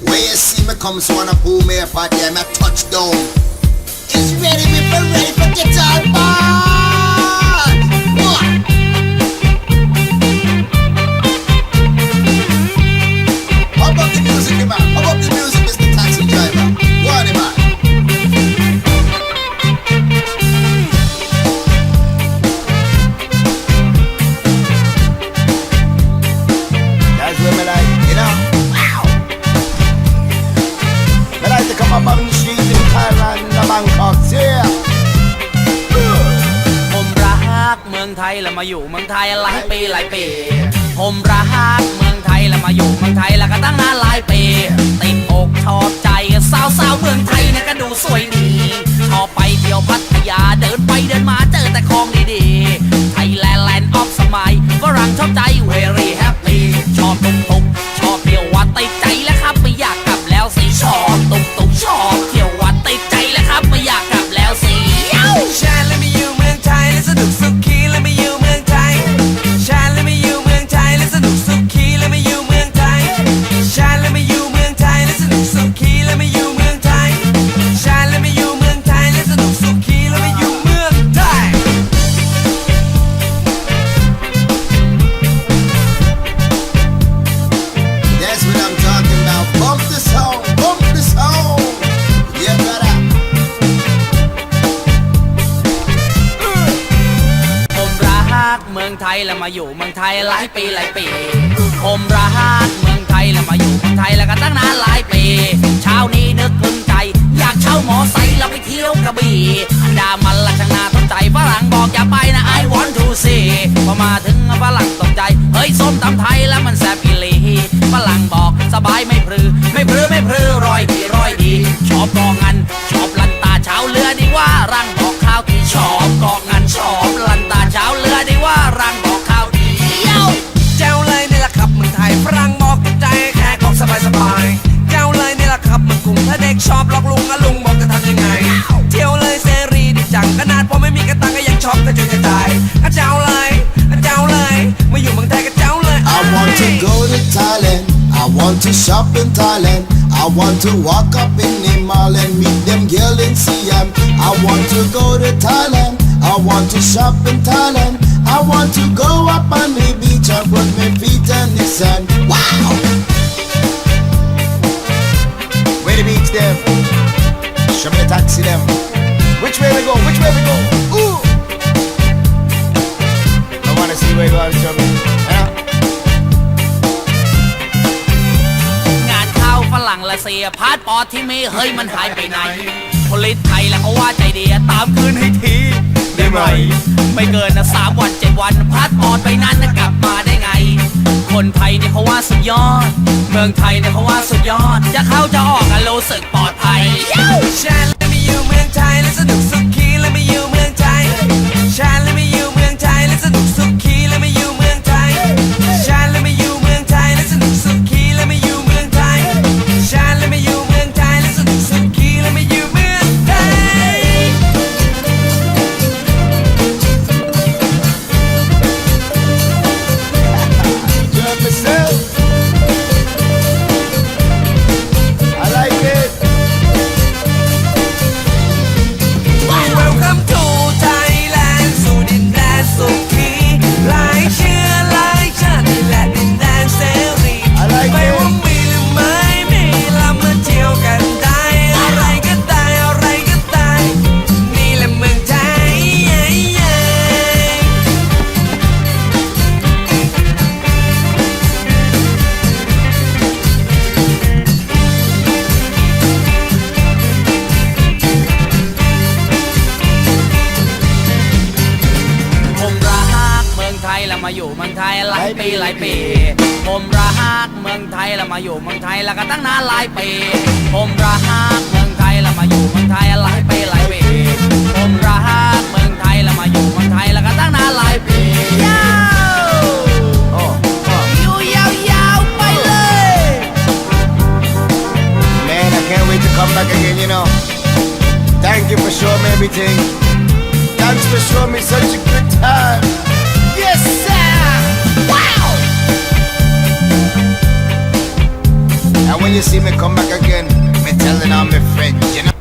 Where you see me come, so wanna pull me up out there, me touchdown. It's ready, for ready for guitar part. What? About the music, man? About the music, Mr. Taxi Driver? What man? That's what me like, you know. To come up on the street in Thailand, and Bangkok, yeah. ผมรักเมืองไทยแล้วมาอยู่เมืองไทยหลายปีหลายปี ผมรักเมืองไทยแล้วมาอยู่เมืองไทยแล้วก็ตั้งนานหลายปีติดอกชอบใจสาวสาวเมืองไทยเนี่ยก็ดูสวย กเมืองไทยแล้วมาอยู่เมืองไทยหลายปีหลายปี ผมรักเมืองไทยแล้วมาอยู่เมืองไทยแล้วก็ตั้งนานหลายปี เช้านี้นึกถึงใจ อยากเช่าหมอไซค์แล้วไปเที่ยวกระบี่อันดามันละช่างน่าสนใจฝรั่งบอกอย่าไปนะ I want to see พอมาถึงฝรั่งตกใจ เฮ้ยส้มตำไทยแล้วมันแซ่บอีหลีฝรั่งบอกสบายไม่พรือ ไม่พรือไม่พรือรอยดีรอยดีชอบกองงัน บหลอกลุงอะลุงบอกจะทำยังไง เที่ยวเลยเสรีดีจังขนาดพอไม่มีกระตังก็ยังช็อบกระจุยกระจายอะเจ้าเลยอะเจ้าเลยมาอยู่เมืองไทยก็เจ้าเลย I want to go to Thailand. I want to shop in Thailand. I want to walk up in the mall and meet them girl in Siam. I want to go to Thailand. I want to shop in Thailand. I want to go up on the beach and put my feet in the sand. Wow! Beach them? Show me the taxi them. Which way we go? Which way we go? Ooh! I wanna see where you are, show me. Yeah. งานเข้าฝรั่งละเสียพาสปอร์ตที่มีเฮ้ยมันหายไปไหนผลิตไทยแล้วเขาว่าใจดีตามคืนให้ทีได้ไหมไม่เกินนะสามวันเจ็ดวันพาสปอร์ตไปนั้นนะกลับ คนไทยเนี่ยเขาว่าสุดยอด เมืองไทยเนี่ยเขาว่าสุดยอด จะเข้าจะออกอะรู้สึกปลอดภัย มาอยู่เมืองไทยหลายปีหลายปี ผมรักเมืองไทยแล้วมาอยู่เมืองไทยแล้วก็ตั้งนานหลายปี ผมรักเมืองไทยแล้วมาอยู่เมืองไทยหลายปีหลายปี ผมรักเมืองไทยแล้วมาอยู่เมืองไทยแล้วก็ตั้งนานหลายปียาว Oh, oh. อยู่ยาวๆไปเลย Man, I can't wait to come back again, you know. Thank you for showing me everything. Thanks for showing me such a good time. Yes, sir. When you see me come back again, me telling all my friends, you know.